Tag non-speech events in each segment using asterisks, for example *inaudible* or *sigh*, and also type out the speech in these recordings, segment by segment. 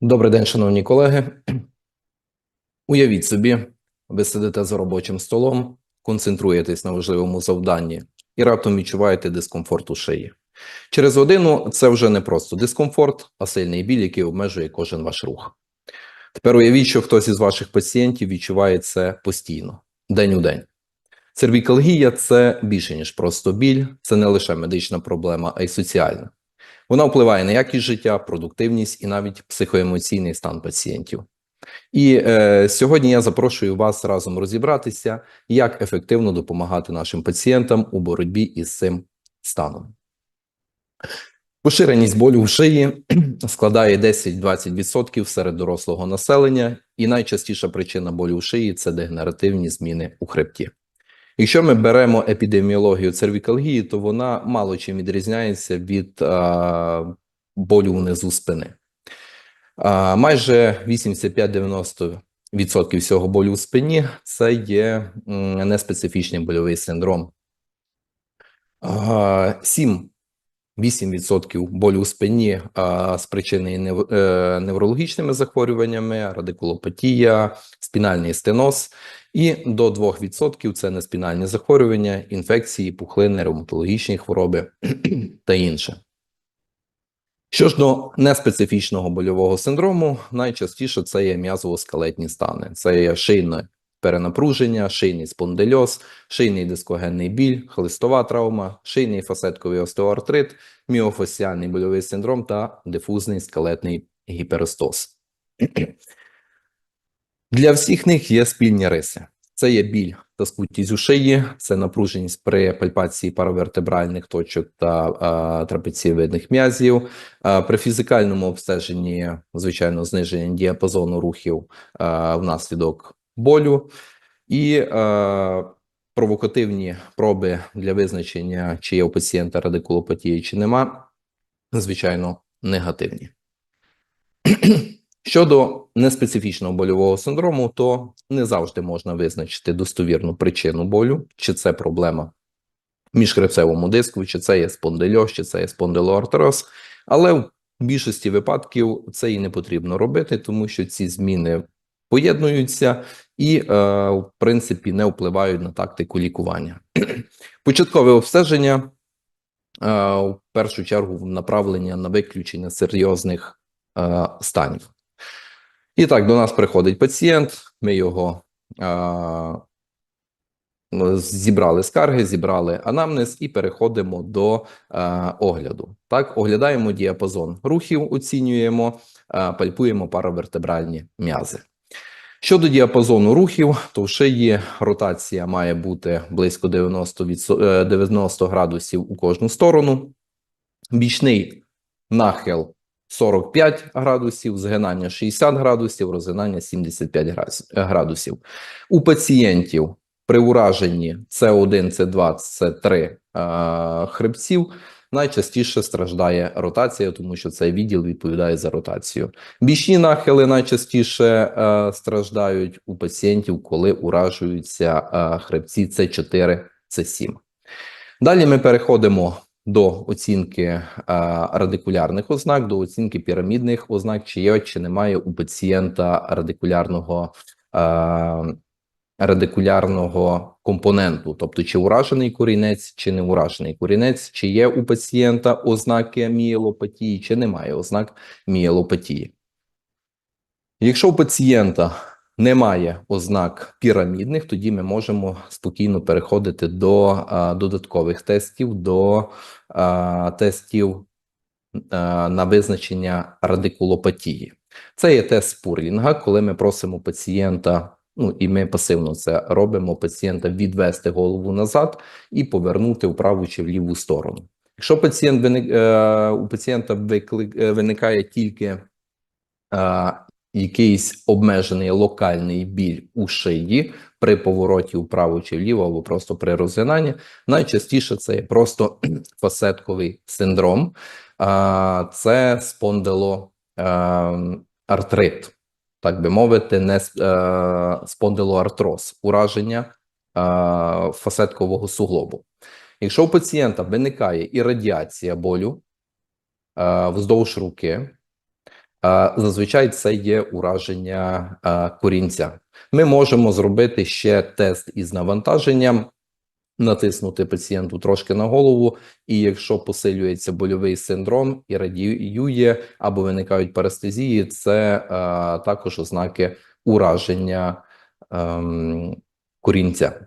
Добрий день, шановні колеги. Уявіть собі, ви сидите за робочим столом, концентруєтесь на важливому завданні і раптом відчуваєте дискомфорт у шиї. Через годину це вже не просто дискомфорт, а сильний біль, який обмежує кожен ваш рух. Тепер уявіть, що хтось із ваших пацієнтів відчуває це постійно, день у день. Цервікалгія – це більше, ніж просто біль, це не лише медична проблема, а й соціальна. Вона впливає на якість життя, продуктивність і навіть психоемоційний стан пацієнтів. І е, сьогодні я запрошую вас разом розібратися, як ефективно допомагати нашим пацієнтам у боротьбі із цим станом. Поширеність болю в шиї *clears throat* складає 10-20% серед дорослого населення, і найчастіша причина болю в шиї це дегенеративні зміни у хребті. Якщо ми беремо епідеміологію цервікалгії, то вона мало чим відрізняється від а, болю внизу спини. А, майже 85-90% всього болю в спині це є неспецифічний больовий синдром. А, 7-8% болю в спині а, спричинений нев, е, неврологічними захворюваннями, радикулопатія, спінальний стеноз. І до 2% це неспінальні захворювання, інфекції, пухлини, ревматологічні хвороби *clears throat* та інше. Що ж до неспецифічного больового синдрому, найчастіше це є м'язово-скелетні стани. Це є шийне перенапруження, шийний спондильоз, шийний дискогенний біль, хлистова травма, шийний фасетковий остеоартрит, міофасіальний больовий синдром та дифузний скелетний гіперостоз. *clears throat* Для всіх них є спільні риси. Це є біль та скутість у шиї, це напруженість при пальпації паравертебральних точок та а, трапецієвидних м'язів. А, при фізикальному обстеженні, звичайно, зниження діапазону рухів а, внаслідок болю і а, провокативні проби для визначення, чи є у пацієнта радикулопатії, чи нема, звичайно, негативні. Щодо неспецифічного больового синдрому, то не завжди можна визначити достовірну причину болю, чи це проблема в міжхребцевому диску, чи це є спондильоз, чи це є спондилоартроз. Але в більшості випадків це і не потрібно робити, тому що ці зміни поєднуються і, е, в принципі, не впливають на тактику лікування. *clears throat* Початкове обстеження е, в першу чергу направлення на виключення серйозних е, станів. І так, до нас приходить пацієнт, ми його а, зібрали скарги, зібрали анамнез і переходимо до а, огляду. Так, оглядаємо діапазон рухів, оцінюємо, а, пальпуємо паравертебральні м'язи. Щодо діапазону рухів, то в шиї ротація має бути близько 90, відсо- е, 90 градусів у кожну сторону. Бічний нахил 45 градусів, згинання 60 градусів, розгинання 75 градусів. У пацієнтів при ураженні С1, С2, С3 е, хребців найчастіше страждає ротація, тому що цей відділ відповідає за ротацію. Бічні нахили найчастіше е, страждають у пацієнтів, коли уражуються е, хребці С4, С7. Далі ми переходимо до оцінки е, радикулярних ознак, до оцінки пірамідних ознак, чи є чи немає у пацієнта радикулярного, е, радикулярного компоненту, тобто чи уражений корінець, чи не уражений корінець, чи є у пацієнта ознаки мієлопатії, чи немає ознак мієлопатії. Якщо у пацієнта немає ознак пірамідних, тоді ми можемо спокійно переходити до а, додаткових тестів, до а, тестів а, на визначення радикулопатії. Це є тест Спурлінга, коли ми просимо пацієнта, ну і ми пасивно це робимо, пацієнта відвести голову назад і повернути в праву чи в ліву сторону. Якщо пацієнт е, у пацієнта виклик, е, виникає тільки е, якийсь обмежений локальний біль у шиї при повороті вправо чи вліво, або просто при розгинанні. Найчастіше це є просто *clears throat* фасетковий синдром, це спондилоартрит, так би мовити, не е, спондилоартроз, ураження е, фасеткового суглобу. Якщо у пацієнта виникає і радіація болю е, вздовж руки, Зазвичай це є ураження корінця. Ми можемо зробити ще тест із навантаженням, натиснути пацієнту трошки на голову, і якщо посилюється больовий синдром і радіює або виникають парестезії, це також ознаки ураження ем, корінця.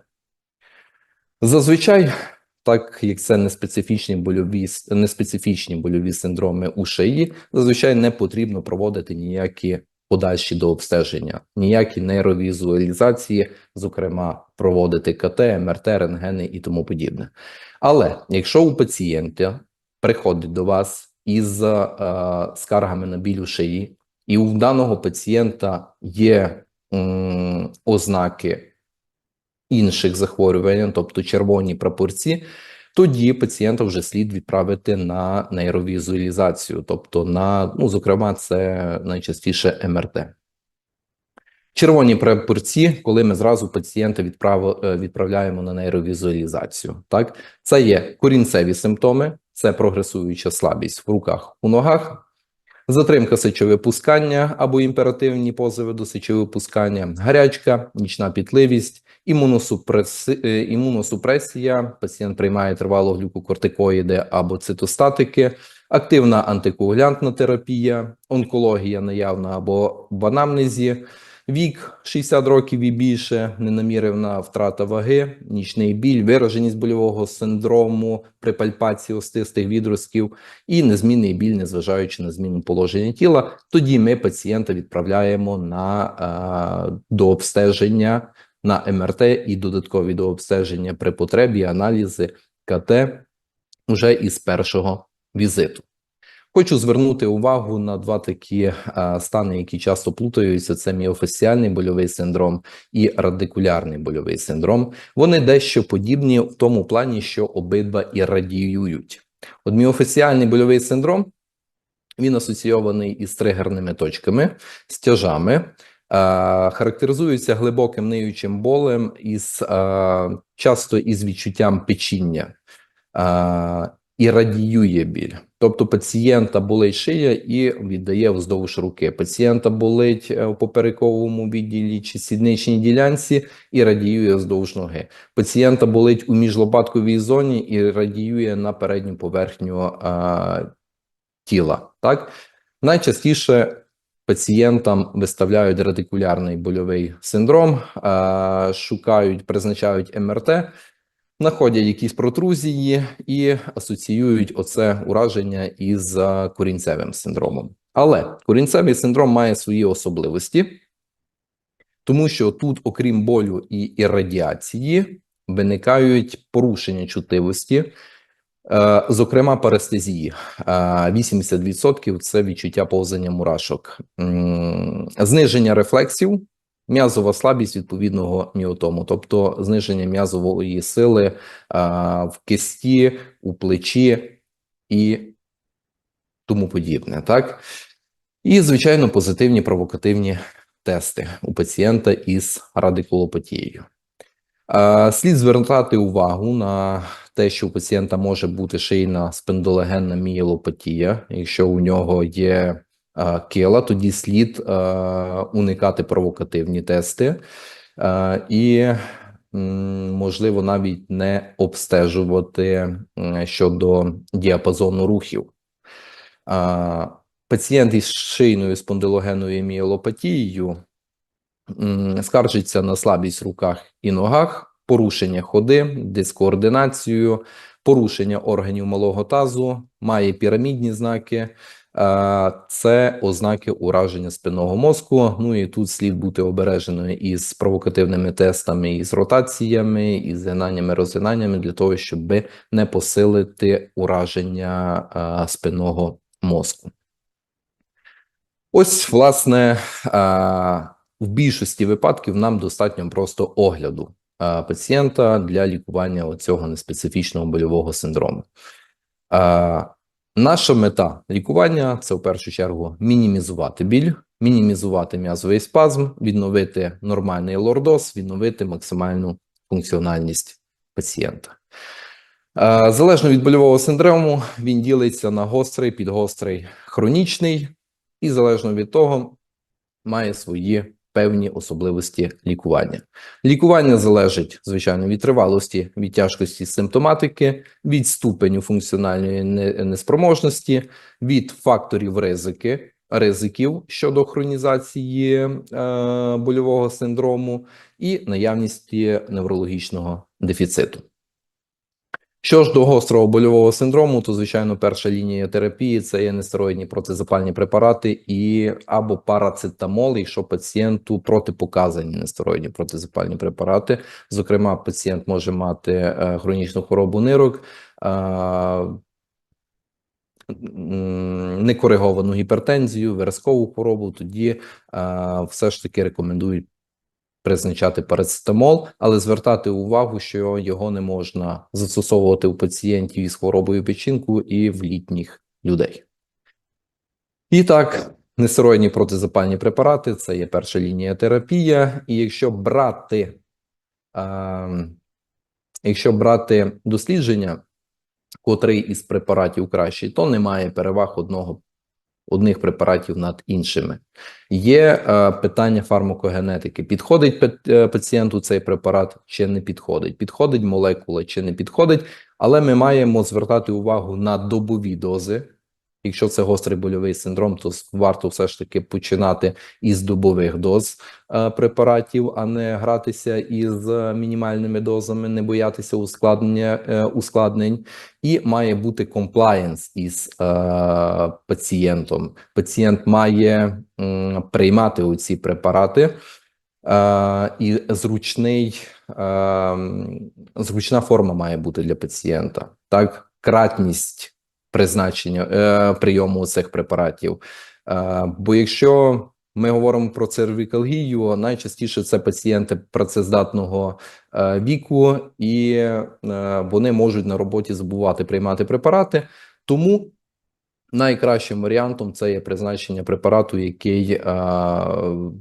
Зазвичай, так як це не специфічні больові не специфічні больові синдроми у шиї, зазвичай не потрібно проводити ніякі подальші до обстеження, ніякі нейровізуалізації, зокрема, проводити КТ, МРТ, рентгени і тому подібне. Але якщо у пацієнта приходить до вас із е, скаргами на біль у шиї, і у даного пацієнта є м, ознаки інших захворювань, тобто червоні прапорці, тоді пацієнта вже слід відправити на нейровізуалізацію, тобто на, ну, зокрема, це найчастіше МРТ. Червоні прапорці, коли ми зразу пацієнта відправ, е, відправляємо на нейровізуалізацію. Так, це є корінцеві симптоми, це прогресуюча слабість в руках у ногах, затримка сечовипускання або імперативні позови до сечовипускання, гарячка, нічна пітливість, імуносупреси, е, імуносупресія, пацієнт приймає тривало глюкокортикоїди або цитостатики, активна антикоагулянтна терапія, онкологія наявна або в анамнезі, вік 60 років і більше, ненамірена втрата ваги, нічний біль, вираженість больового синдрому при пальпації остистих відростків і незмінний біль, незважаючи на зміну положення тіла. Тоді ми пацієнта відправляємо на а, до обстеження на МРТ і додаткові до обстеження при потребі, аналізи КТ вже із першого візиту. Хочу звернути увагу на два такі а, стани, які часто плутаються: це міофасціальний больовий синдром і радикулярний больовий синдром. Вони дещо подібні в тому плані, що обидва і радіюють. От міофасціальний больовий синдром він асоційований із тригерними точками, стяжами, а, характеризується глибоким ниючим болем із часто із відчуттям печіння. І радіює біль. Тобто пацієнта болить шия і віддає вздовж руки. Пацієнта болить е, у поперековому відділі чи сідничній ділянці і радіює вздовж ноги. Пацієнта болить у міжлопатковій зоні і радіює на передню поверхню а, тіла. Так найчастіше пацієнтам виставляють радикулярний больовий синдром, а, шукають, призначають МРТ знаходять якісь протрузії і асоціюють оце ураження із корінцевим синдромом. Але корінцевий синдром має свої особливості, тому що тут, окрім болю і іррадіації, виникають порушення чутливості, е, зокрема парестезії. Е, 80% це відчуття повзання мурашок, зниження рефлексів м'язова слабість відповідного міотому, тобто зниження м'язової сили а, в кисті, у плечі і тому подібне. Так? І, звичайно, позитивні провокативні тести у пацієнта із радикулопатією. А, Слід звертати увагу на те, що у пацієнта може бути шийна спендилогенна мієлопатія, якщо у нього є а, кила, тоді слід а, уникати провокативні тести а, і, можливо, навіть не обстежувати щодо діапазону рухів. Пацієнт із шийною спондилогенною мієлопатією скаржиться на слабість в руках і ногах, порушення ходи, дискоординацію, порушення органів малого тазу, має пірамідні знаки. Е, Це ознаки ураження спинного мозку. Ну і тут слід бути обереженою із провокативними тестами, із ротаціями, із згинаннями, розгинаннями для того, щоб не посилити ураження е, спинного мозку. Ось, власне, е, в більшості випадків нам достатньо просто огляду пацієнта для лікування цього неспецифічного больового синдрому. Наша мета лікування це в першу чергу мінімізувати біль, мінімізувати м'язовий спазм, відновити нормальний лордоз, відновити максимальну функціональність пацієнта. Е, Залежно від больового синдрому, він ділиться на гострий, підгострий, хронічний. і залежно від того має свої певні особливості лікування. Лікування залежить, звичайно, від тривалості, від тяжкості симптоматики, від ступеню функціональної неспроможності, від факторів ризики, ризиків щодо хронізації е, больового синдрому і наявності неврологічного дефіциту. Що ж до гострого больового синдрому, то звичайно, перша лінія терапії це є нестероїдні протизапальні препарати і або парацетамол, якщо пацієнту протипоказані нестероїдні протизапальні препарати. Зокрема, пацієнт може мати е, хронічну хворобу нирок. е, Некориговану гіпертензію, виразкову хворобу, тоді е, все ж таки рекомендують призначати парацетамол, але звертати увагу, що його не можна застосовувати у пацієнтів із хворобою печінку і в літніх людей. І так, нестероїдні протизапальні препарати це є перша лінія терапія. І якщо брати, е, якщо брати дослідження, котрий із препаратів кращий, то немає переваг одного одних препаратів над іншими. Є е, питання фармакогенетики. Підходить е, пацієнту цей препарат чи не підходить? Підходить молекула чи не підходить, але ми маємо звертати увагу на добові дози. Якщо це гострий больовий синдром, то варто все ж таки починати із добових доз е, препаратів, а не гратися із мінімальними дозами, не боятися ускладнення е, ускладнень і має бути комплаєнс із е, пацієнтом. Пацієнт має приймати оці препарати, і зручний, зручна форма має бути для пацієнта. Так, кратність призначення е, прийому цих препаратів. Е, бо якщо ми говоримо про цервікалгію, найчастіше це пацієнти працездатного е, віку, і вони можуть на роботі забувати приймати препарати. Тому найкращим варіантом це є призначення препарату, який е,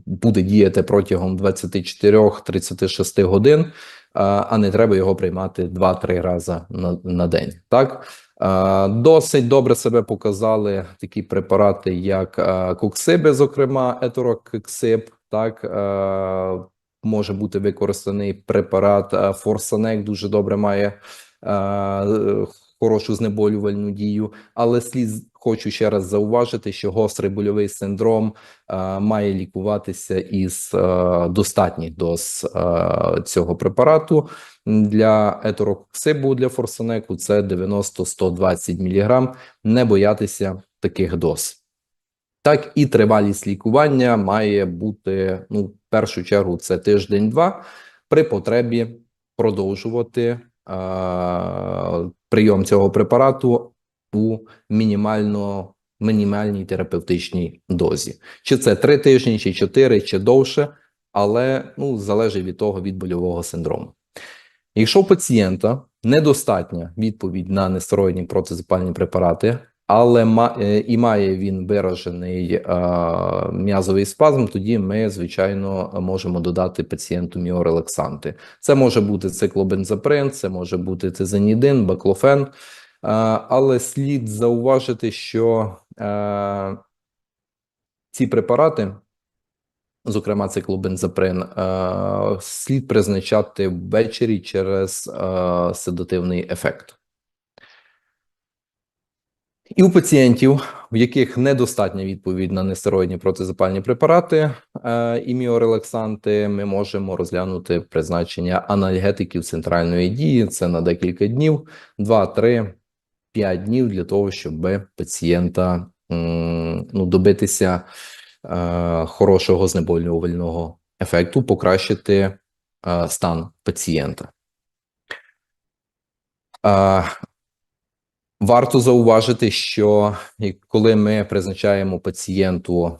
буде діяти протягом 24-36 годин, е, а не треба його приймати 2-3 рази на, на день. Так Е, досить добре себе показали такі препарати, як коксиби, зокрема еторококсиб, так може бути використаний препарат Форсанек, дуже добре має е, хорошу знеболювальну дію, але слід хочу ще раз зауважити, що гострий больовий синдром е, має лікуватися із е, достатніх доз е, цього препарату. Для етероксибу для форсанеку це 90-120 мг. Не боятися таких доз. Так і тривалість лікування має бути ну, в першу чергу, це тиждень-два. При потребі продовжувати прийом цього препарату у мінімально мінімальній терапевтичній дозі. Чи це три тижні, чи чотири, чи довше, але ну залежить від того від больового синдрому. Якщо у пацієнта недостатня відповідь на нестероїдні протизапальні препарати, але е, і має він виражений е, м'язовий спазм, тоді ми, звичайно, можемо додати пацієнту міорелаксанти. Це може бути циклобензаприн, це може бути тизанідин, баклофен, е, але слід зауважити, що ці препарати зокрема циклобензаприн, слід призначати ввечері через седативний ефект. І у пацієнтів, в яких недостатня відповідь на нестероїдні протизапальні препарати е, і міорелаксанти, ми можемо розглянути призначення анальгетиків центральної дії. Це на декілька днів, 2, 3, 5 днів для того, щоб пацієнта м, ну, добитися е, хорошого знеболювального ефекту, покращити е, стан пацієнта. Варто зауважити, що коли ми призначаємо пацієнту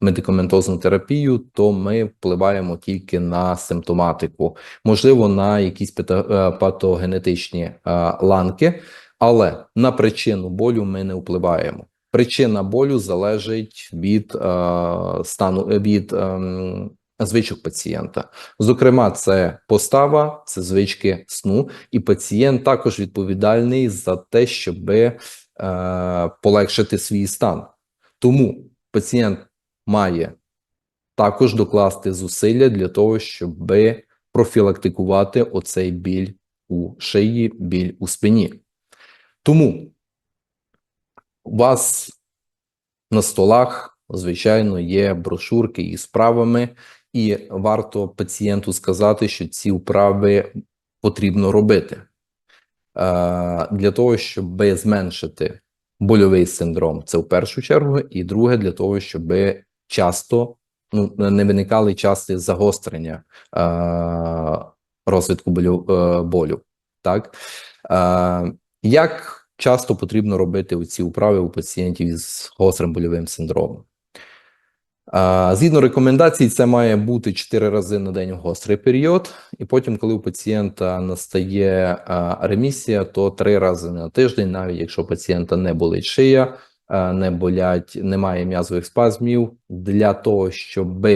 медикаментозну терапію, то ми впливаємо тільки на симптоматику, можливо, на якісь е, патогенетичні е, ланки, але на причину болю ми не впливаємо. Причина болю залежить від е, стану від ем, звичок пацієнта. Зокрема, це постава, це звички сну, і пацієнт також відповідальний за те, щоб е, полегшити свій стан. Тому пацієнт має також докласти зусилля для того, щоб профілактикувати оцей біль у шиї, біль у спині. Тому у вас на столах, звичайно, є брошурки із вправами, і варто пацієнту сказати, що ці вправи потрібно робити е, для того, щоб зменшити больовий синдром. Це в першу чергу, і друге, для того, щоб часто ну, не виникали часті загострення е, розвитку болю, е. Так? Як часто потрібно робити ці вправи у пацієнтів із гострим больовим синдромом? Згідно рекомендацій, це має бути 4 рази на день в гострий період, і потім, коли у пацієнта настає ремісія, то 3 рази на тиждень, навіть якщо пацієнта не болить шия, не болять, немає м'язових спазмів, для того, щоб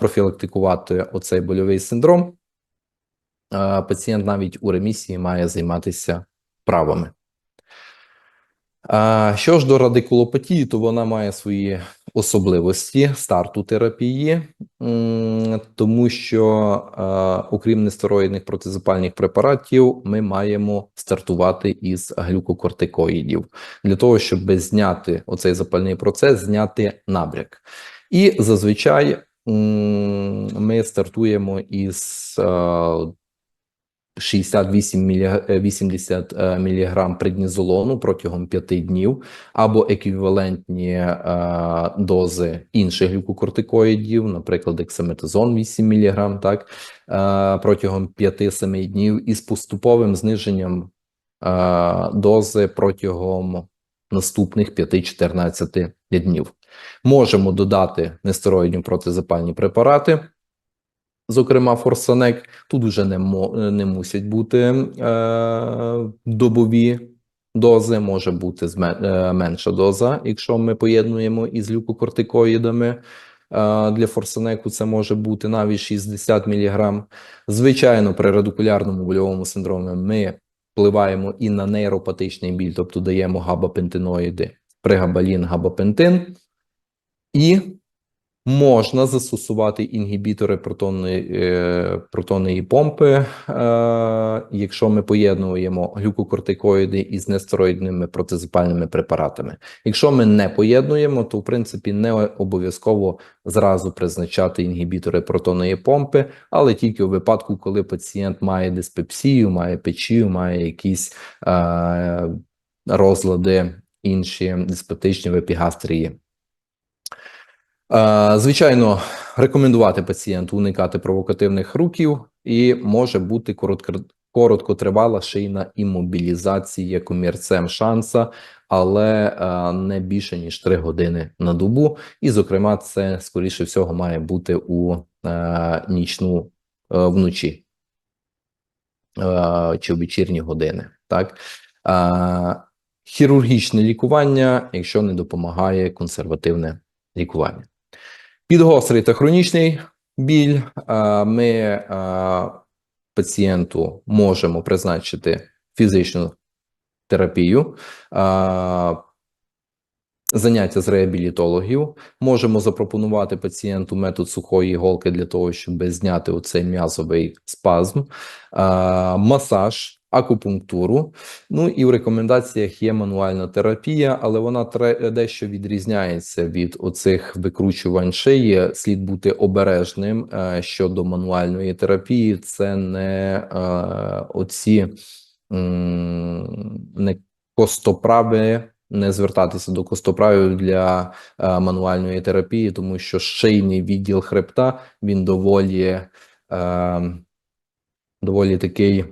профілактикувати оцей больовий синдром, пацієнт навіть у ремісії має займатися вправами. А, Що ж до радикулопатії, то вона має свої особливості старту терапії, тому що, е, окрім нестероїдних протизапальних препаратів, ми маємо стартувати із глюкокортикоїдів для того, щоб зняти оцей запальний процес, зняти набряк. І зазвичай ми стартуємо із е, 68 мілі... 80 е, мг преднізолону протягом 5 днів, або еквівалентні е, дози інших глюкокортикоїдів, наприклад, ексаметазон 8 мг, так, е, протягом 5-7 днів, із поступовим зниженням е, дози протягом наступних 5-14 днів. Можемо додати нестероїдні протизапальні препарати. Зокрема, форсанек тут вже не мо, не мусять бути е, добові дози, може бути е, менша доза, якщо ми поєднуємо із люкокортикоїдами. Е, для форсанеку це може бути навіть 60 мг. Звичайно, при радикулярному больовому синдромі ми впливаємо і на нейропатичний біль, тобто даємо габапентиноїди, пригабалін, габапентин. І Можна застосувати інгібітори протонної е, протонної помпи, е, якщо ми поєднуємо глюкокортикоїди із нестероїдними протизапальними препаратами. Якщо ми не поєднуємо, то в принципі не обов'язково зразу призначати інгібітори протонної помпи, але тільки у випадку, коли пацієнт має диспепсію, має печію, має якісь е, розлади інші диспептичні в епігастрії. Звичайно, рекомендувати пацієнту уникати провокативних рухів і може бути коротко, короткотривала шийна іммобілізація комірцем шанса, але не більше ніж 3 години на добу. І, зокрема, це скоріше всього має бути у нічну вночі чи в вечірні години. Так хірургічне лікування, якщо не допомагає консервативне лікування. Підгострий та хронічний біль. Ми пацієнту можемо призначити фізичну терапію, заняття з реабілітологів. Можемо запропонувати пацієнту метод сухої іголки для того, щоб зняти оцей м'язовий спазм, масаж акупунктуру. Ну і в рекомендаціях є мануальна терапія, але вона дещо відрізняється від оцих викручувань шиї. Слід бути обережним е, щодо мануальної терапії. Це не е, оці не костоправи. Не звертатися до костоправів для е, мануальної терапії, тому що шийний відділ хребта він доволі е, доволі такий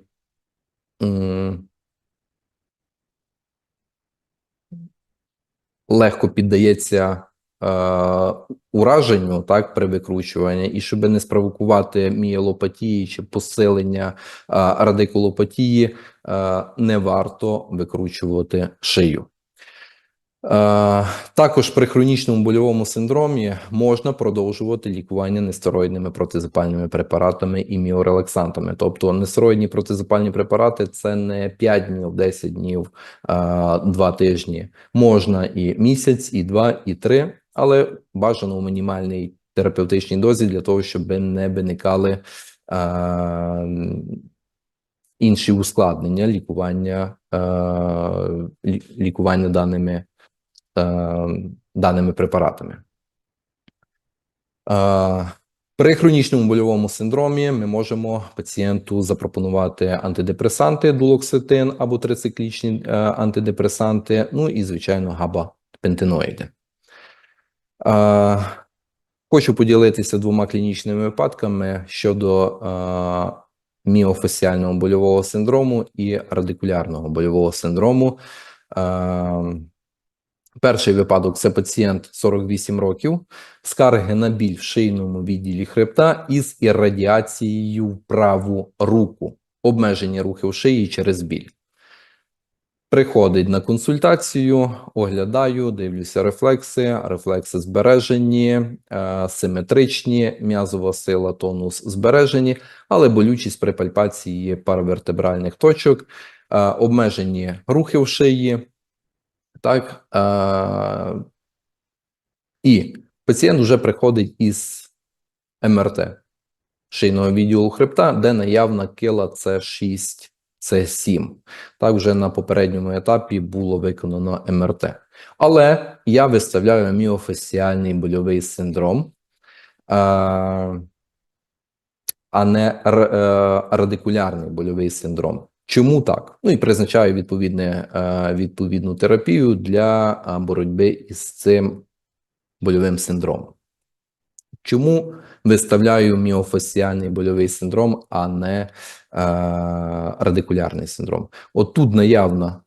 легко піддається е, ураженню так при викручуванні, і щоб не спровокувати мієлопатії чи посилення е, радикулопатії, е, не варто викручувати шию. Е, Також при хронічному больовому синдромі можна продовжувати лікування нестероїдними протизапальними препаратами і міорелаксантами. Тобто нестероїдні протизапальні препарати це не 5 днів, 10 днів, 2 тижні. Можна і місяць, і 2, і 3, але бажано у мінімальній терапевтичній дозі для того, щоб не виникали е, інші ускладнення лікування, е, лікування даними е, даними препаратами. Е, При хронічному больовому синдромі ми можемо пацієнту запропонувати антидепресанти, дулоксетин або трициклічні е, антидепресанти, ну і, звичайно, габапентеноїди. Е, Хочу поділитися двома клінічними випадками щодо е, міофасіального больового синдрому і радикулярного больового синдрому. Перший випадок це пацієнт 48 років, скарги на біль в шийному відділі хребта із іррадіацією в праву руку, обмежені рухи в шиї через біль. Приходить на консультацію, оглядаю, дивлюся рефлекси, рефлекси збережені, е, симетричні, м'язова сила, тонус збережені, але болючість при пальпації паравертебральних точок, е, обмежені рухи в шиї, так, е, і пацієнт вже приходить із МРТ шийного відділу хребта, де наявна кила С6, С7. Так, вже на попередньому етапі було виконано МРТ. Але я виставляю міофасіальний больовий синдром, а не е, радикулярний больовий синдром. Чому так? Ну і призначаю відповідне, е, відповідну терапію для е, боротьби із цим больовим синдромом. Чому виставляю міофасіальний больовий синдром, а не е, радикулярний синдром? От тут наявна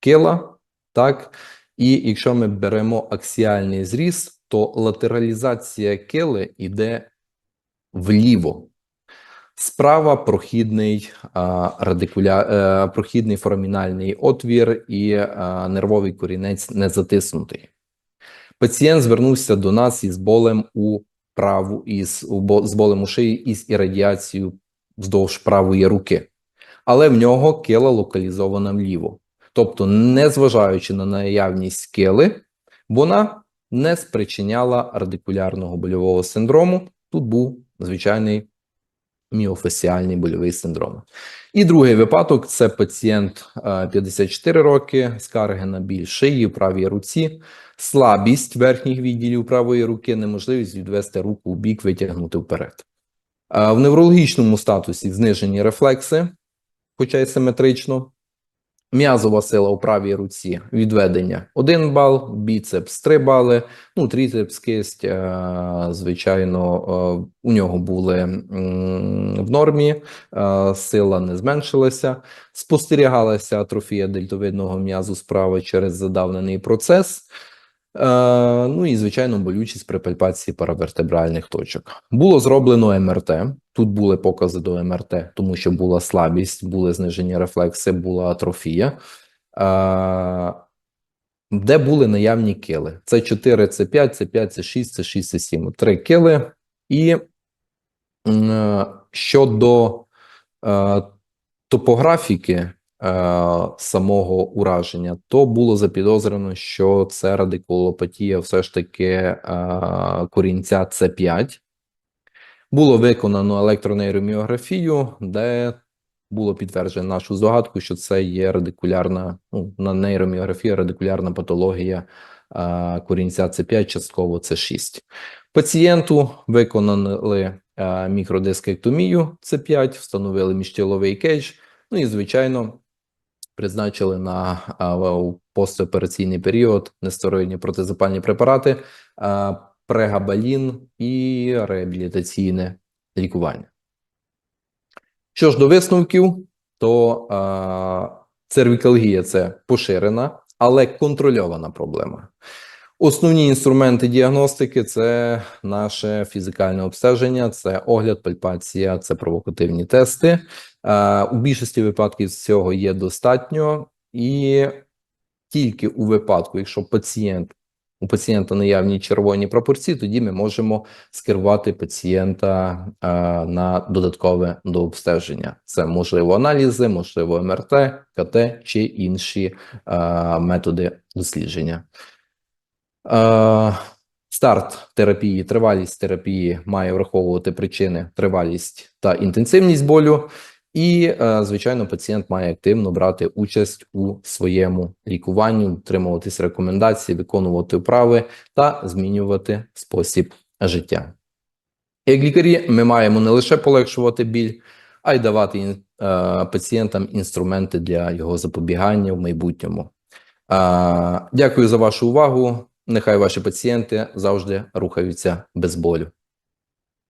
кила, так, і якщо ми беремо аксіальний зріз, то латералізація кили йде вліво. Справа прохідний радикуля... е, прохідний форамінальний отвір і а, нервовий корінець не затиснутий. Пацієнт звернувся до нас із болем у праву із з болем у шиї із іррадіацією вздовж правої руки, але в нього кила локалізована вліво. Тобто, незважаючи на наявність кили, вона не спричиняла радикулярного больового синдрому. Тут був звичайний міофасіальний больовий синдром. І другий випадок це пацієнт е, 54 роки, скарги на біль шиї в правій руці, слабість верхніх відділів правої руки, неможливість відвести руку в бік, витягнути вперед. Е, В неврологічному статусі знижені рефлекси, хоча й симетрично. М'язова сила у правій руці відведення. 1 бал, біцепс 3 бали, ну, трицепс, кисть, е, звичайно, е, у нього були в нормі, е, сила не зменшилася, спостерігалася атрофія дельтовидного м'язу справа через задавнений процес, ну і, звичайно, болючість при пальпації паравертебральних точок. Було зроблено МРТ, тут були покази до МРТ, тому що була слабість, були знижені рефлекси, була атрофія. Е, де були наявні кили. Це 4, це 5, це 5, це 6, це 6, це 7. Три кили. І е, щодо е, топографіки е, самого ураження, то було запідозрено, що це радикулопатія все ж таки е, корінця С5. Було виконано електронейроміографію, де було підтверджено нашу здогадку, що це є радикулярна, ну, на нейроміографія, радикулярна патологія а, корінця С5, частково С6. Пацієнту виконали а, мікродискектомію С5, встановили міжтіловий кейдж, ну і, звичайно, призначили на постопераційний період нестероїдні протизапальні препарати, прегабалін і реабілітаційне лікування. Що ж до висновків, то цервікалгія це поширена, але контрольована проблема. Основні інструменти діагностики це наше фізикальне обстеження, це огляд, пальпація, це провокативні тести. У більшості випадків цього є достатньо, і тільки у випадку, якщо пацієнт у пацієнта наявні червоні пропорції, тоді ми можемо скерувати пацієнта е, на додаткове дообстеження. Це можливо аналізи, можливо МРТ, КТ чи інші е, методи дослідження. Е, Старт терапії, тривалість терапії має враховувати причини, тривалість та інтенсивність болю. І, е, звичайно, пацієнт має активно брати участь у своєму лікуванні, дотримуватись рекомендацій, виконувати вправи та змінювати спосіб життя. Як лікарі, ми маємо не лише полегшувати біль, а й давати е, пацієнтам інструменти для його запобігання в майбутньому. Дякую за вашу увагу. Нехай ваші пацієнти завжди рухаються без болю.